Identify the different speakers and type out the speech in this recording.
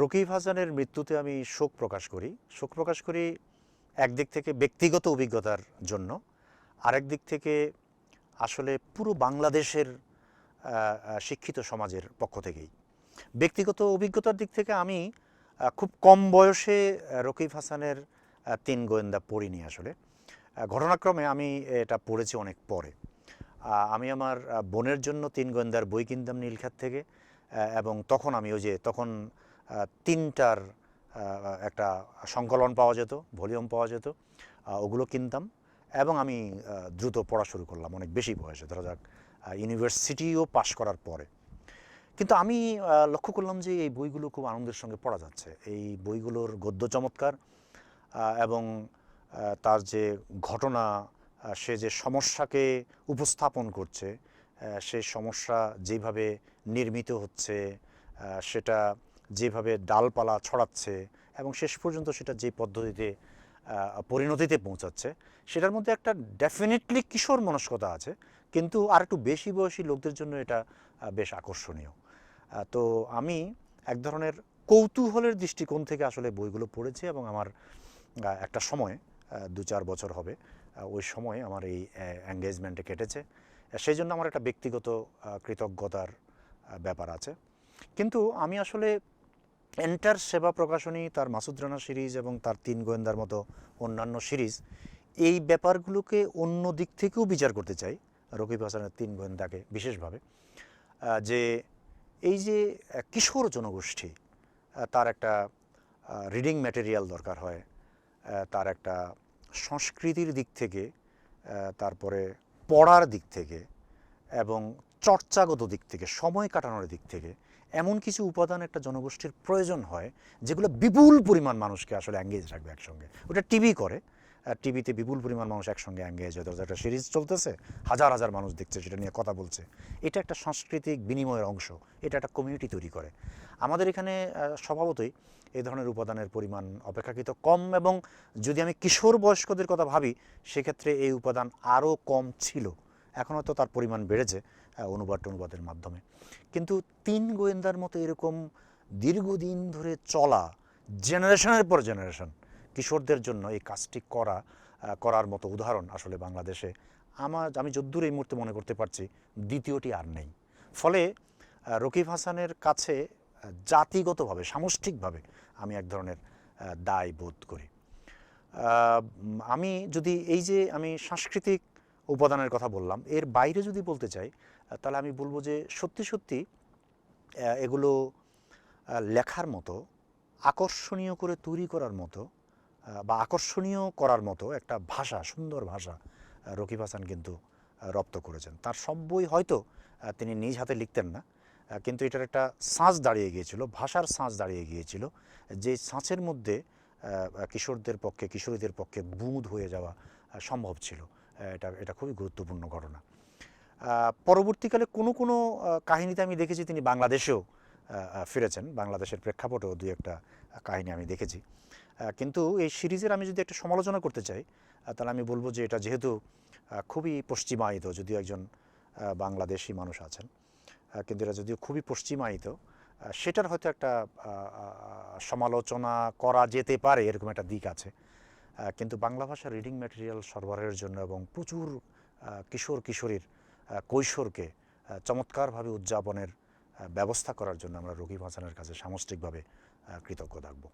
Speaker 1: রকিব হাসানের মৃত্যুতে আমি শোক প্রকাশ করি। শোক প্রকাশ করি একদিক থেকে ব্যক্তিগত অভিজ্ঞতার জন্য, আরেক দিক থেকে আসলে পুরো বাংলাদেশের শিক্ষিত সমাজের পক্ষ থেকেই। ব্যক্তিগত অভিজ্ঞতার দিক থেকে আমি খুব কম বয়সে রকিব হাসানের তিন গোয়েন্দা পড়িনি আসলে। ঘটনাক্রমে আমি এটা পড়েছি অনেক পরে। আমি আমার বোনের জন্য তিন গোয়েন্দার বই কিনতাম নীলখাত থেকে এবং তখন আমি ওই যে, তখন তিনটার একটা সংকলন পাওয়া যেত, ভলিউম পাওয়া যেত ওগুলো কিনতাম এবং আমি দ্রুত পড়া শুরু করলাম অনেক বেশি বয়সে, ধরা যাক ইউনিভার্সিটিও পাশ করার পরে। কিন্তু আমি লক্ষ্য করলাম যে এই বইগুলো খুব আনন্দের সঙ্গে পড়া যাচ্ছে। এই বইগুলোর গদ্য চমৎকার এবং তার যে ঘটনা সে যে সমস্যাকে উপস্থাপন করছে সেই সমস্যা যেভাবে নির্মিত হচ্ছে সেটা যেভাবে ডালপালা ছড়াচ্ছে এবং শেষ পর্যন্ত সেটা যে পদ্ধতিতে পরিণতিতে পৌঁছাচ্ছে, সেটার মধ্যে একটা ডেফিনেটলি কিশোর মনস্কতা আছে, কিন্তু আর একটু বেশি বয়সী লোকদের জন্য এটা বেশ আকর্ষণীয়। তো আমি এক ধরনের কৌতূহলের দৃষ্টিকোণ থেকে আসলে বইগুলো পড়েছি এবং আমার একটা সময় দু চার বছর হবে ওই সময় আমার এই এঙ্গেজমেন্টে কেটেছে। সেই জন্য আমার একটা ব্যক্তিগত কৃতজ্ঞতার ব্যাপার আছে। কিন্তু আমি আসলে এন্টার সেবা প্রকাশনী, তার মাসুদ রানা সিরিজ এবং তার তিন গোয়েন্দার মতো অন্যান্য সিরিজ, এই ব্যাপারগুলোকে অন্য দিক থেকেও বিচার করতে চাই রকিব হাসানের তিন গোয়েন্দাকে বিশেষভাবে। যে এই যে কিশোর জনগোষ্ঠী তার একটা রিডিং ম্যাটেরিয়াল দরকার হয় তার একটা সংস্কৃতির দিক থেকে তারপরে পড়ার দিক থেকে এবং চর্চাগত দিক থেকে, সময় কাটানোর দিক থেকে এমন কিছু উপাদান একটা জনগোষ্ঠীর প্রয়োজন হয়, যেগুলো বিপুল পরিমাণ মানুষকে আসলে অ্যাঙ্গেজ রাখবে একসঙ্গে। ওটা টিভি করে টিভিতে বিপুল পরিমাণ মানুষ একসঙ্গে অ্যাঙ্গেজ হয়ে একটা সিরিজ চলতেছে, হাজার হাজার মানুষ দেখছে, সেটা নিয়ে কথা বলছে। এটা একটা সাংস্কৃতিক বিনিময়ের অংশ, এটা একটা কমিউনিটি তৈরি করে। আমাদের এখানে স্বভাবতই এই ধরনের উপাদানের পরিমাণ অপেক্ষাকৃত কম এবং যদি আমি কিশোর বয়স্কদের কথা ভাবি, সেক্ষেত্রে এই উপাদান আরও কম ছিল। এখন হয়তো তার পরিমাণ বেড়েছে। অনুবাদ টনুবাদের মাধ্যমে। কিন্তু তিন গোয়েন্দার মতো এরকম দীর্ঘদিন ধরে চলা জেনারেশনের পর জেনারেশন কিশোরদের জন্য এই কাজটি করা করার মতো উদাহরণ আসলে বাংলাদেশে আমার, আমি যদ্দূর এই মুহূর্তে মনে করতে পারছি দ্বিতীয়টি আর নেই। ফলে রকিব হাসানের কাছে জাতিগতভাবে, সামষ্টিকভাবে আমি এক ধরনের দায় বোধ করি। আমি যদি এই যে আমি সাংস্কৃতিক উপাদানের কথা বললাম। এর বাইরে যদি বলতে চাই, তাহলে আমি বলব যে সত্যি সত্যি এগুলো লেখার মতো, আকর্ষণীয় করে তৈরি করার মতো বা আকর্ষণীয় করার মতো একটা ভাষা, সুন্দর ভাষা রকিব হাসান কিন্তু রপ্ত করেছেন। তার সব বই হয়তো তিনি নিজ হাতে লিখতেন না কিন্তু এটার একটা সাঁচ দাঁড়িয়ে গিয়েছিল, ভাষার সাঁচ দাঁড়িয়ে গিয়েছিল, যে সাঁচের মধ্যে কিশোরদের পক্ষে, কিশোরীদের পক্ষে বুঁদ হয়ে যাওয়া সম্ভব ছিল। এটা এটা খুবই গুরুত্বপূর্ণ ঘটনা। পরবর্তীকালে কোনো কোনো কাহিনীতে আমি দেখেছি তিনি বাংলাদেশেও ফিরেছেন। বাংলাদেশের প্রেক্ষাপটেও দুই একটা কাহিনী আমি দেখেছি। কিন্তু এই সিরিজের আমি যদি একটা সমালোচনা করতে চাই তাহলে আমি বলব যে এটা যেহেতু খুবই পশ্চিমায়িত, যদিও একজন বাংলাদেশি মানুষ আছেন কিন্তু এটা যদিও খুবই পশ্চিমায়িত সেটার হয়তো একটা সমালোচনা করা যেতে পারে, এরকম একটা দিক আছে। কিন্তু বাংলা ভাষা রিডিং ম্যাটেরিয়াল সরবরাহের জন্য এবং প্রচুর কিশোর, কিশোরীর কৈশোরকে চমৎকারভাবে উদযাপনের ব্যবস্থা করার জন্য আমরা রোগী বাঁচানোর কাছে সামষ্টিকভাবে কৃতজ্ঞ থাকব।